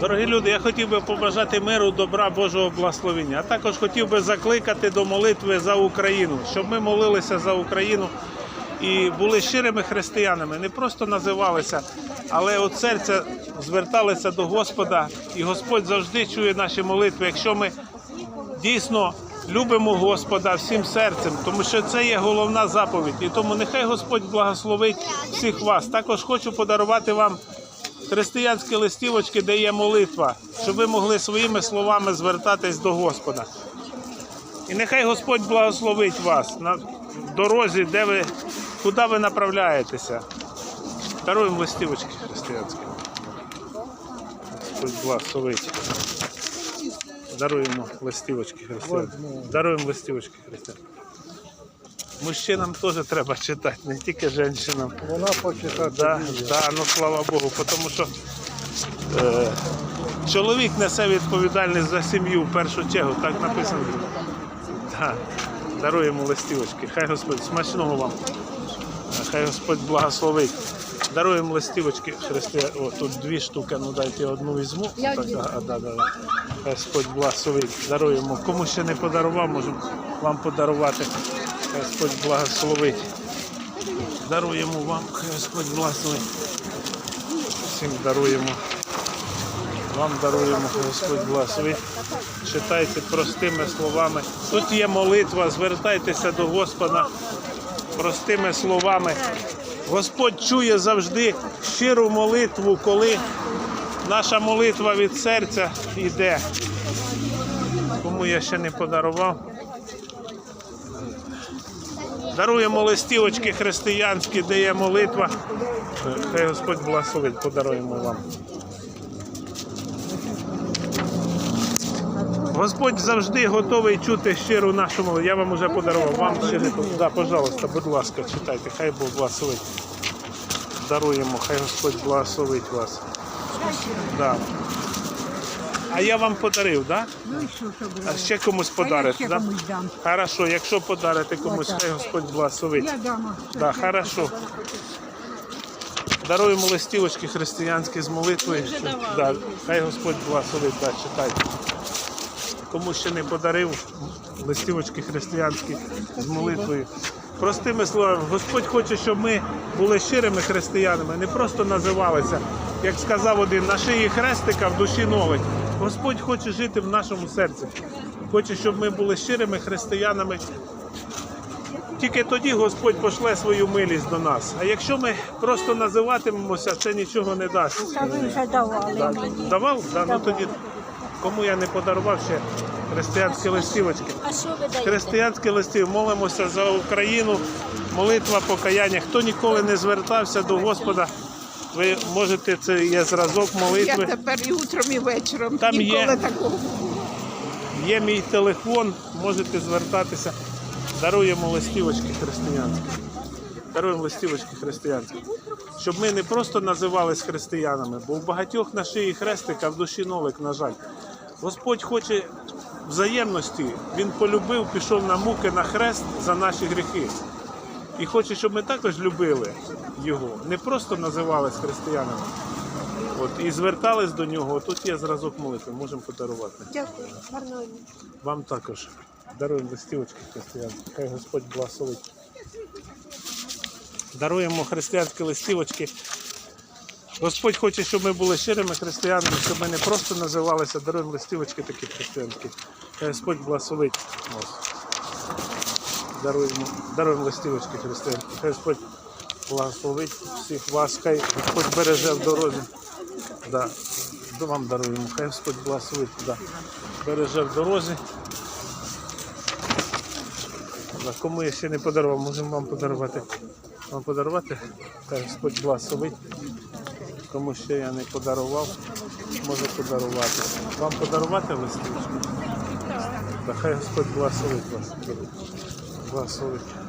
Дорогі люди, я хотів би побажати миру, добра, Божого благословення. А також хотів би закликати до молитви за Україну, щоб ми молилися за Україну і були щирими християнами, не просто називалися, але от серця зверталися до Господа, і Господь завжди чує наші молитви. Якщо ми дійсно любимо Господа всім серцем, тому що це є головна заповідь. І тому нехай Господь благословить всіх вас. Також хочу подарувати вам християнські листівочки, де є молитва, щоб ви могли своїми словами звертатись до Господа. І нехай Господь благословить вас на дорозі, де ви, куди ви направляєтеся. Даруємо листівочки християнські. Господь благословить. Даруємо листівочки християнські. Даруємо листівочки християнські. Мужчинам теж треба читати, не тільки жінкам. Вона почитати. Да, да, ну слава Богу, тому що е, чоловік несе відповідальність за сім'ю в першу чергу, так написано. Да. Даруємо листівочки. Хай Господь смачного вам. Хай Господь благословить. Даруємо листівочки христи. О, тут дві штуки, ну дайте одну візьму. Так, а, да, да, да. Господь благословить. Даруємо. Кому ще не подарував, можемо вам подарувати. Господь благословить. Даруємо вам, Господь благословить. Всім даруємо. Вам даруємо, Господь благословить. Читайте простими словами. Тут є молитва, звертайтеся до Господа простими словами. Господь чує завжди щиру молитву, коли наша молитва від серця йде. Кому я ще не подарував. Даруємо листівочки християнські, де є молитва. Хай Господь благословить, подаруємо вам. Господь завжди готовий чути щиру нашу молитву. Я вам уже подарував. Вам ще не. Да, пожалуйста, будь ласка, читайте. Хай Бог благословить. Даруємо, хай Господь благословить вас. Да. А я вам подарив, так? Да? Ну і що, що? А ще комусь А я ще да? комусь дам. Хорошо, якщо подарите комусь, Отак. хай Господь благословить. Я дам. Да, хорошо. Даруємо листівочки християнські з молитвою. Да, хай Господь благословить, да, читайте. Кому ще не подарив листівочки християнські з молитвою. Простими словами, Господь хоче, щоб ми були щирими християнами, не просто називалися, як сказав один, на шиї хрестика в душі новить. Господь хоче жити в нашому серці. Хоче, щоб ми були щирими християнами, тільки тоді Господь пошле свою милість до нас. А якщо ми просто називатимемося, це нічого не дасть. Та ви вже давали. Давав? Да, ну тоді кому я не подарував ще християнські листівочки. А що ви даєте? Християнські листи, молимося за Україну, молитва покаяння. Хто ніколи не звертався до Господа, ви можете, це є зразок Я молитви. тепер і утром, і вечором. Там Ніколи є. такого. Є мій телефон, можете звертатися. Даруємо листівочки християнські. Даруємо листівочки християнські. Щоб ми не просто називались християнами, бо в багатьох на шиї хрестик, а в душі нолик, на жаль. Господь хоче взаємності. Він полюбив, пішов на муки на хрест за наші гріхи. І хоче, щоб ми також любили його, не просто називались християнами. От, і звертались до нього. Тут є зразок молитви, можемо подарувати. Дякую. Гарного дня. Вам також даруємо листівочки християнські. Хай Господь благословить. Даруємо християнські листівочки. Господь хоче, щоб ми були щирими християнами, щоб ми не просто називалися, даруємо листівочки такі християнські. Господь благословить нас. Даруємо, даруємо листівочки християнські. Господь благословить всіх вас, хай Господь береже в дорозі. Да. Вам даруємо. Хай Господь благословить. Да. Береже в дорозі. Да, Кому я ще не подарував, можемо вам подарувати. Вам подарувати? Хай Господь благословить. Кому ще я не подарував, може подарувати. Вам подарувати листівочку? Та хай Господь благословить вас. Благословить.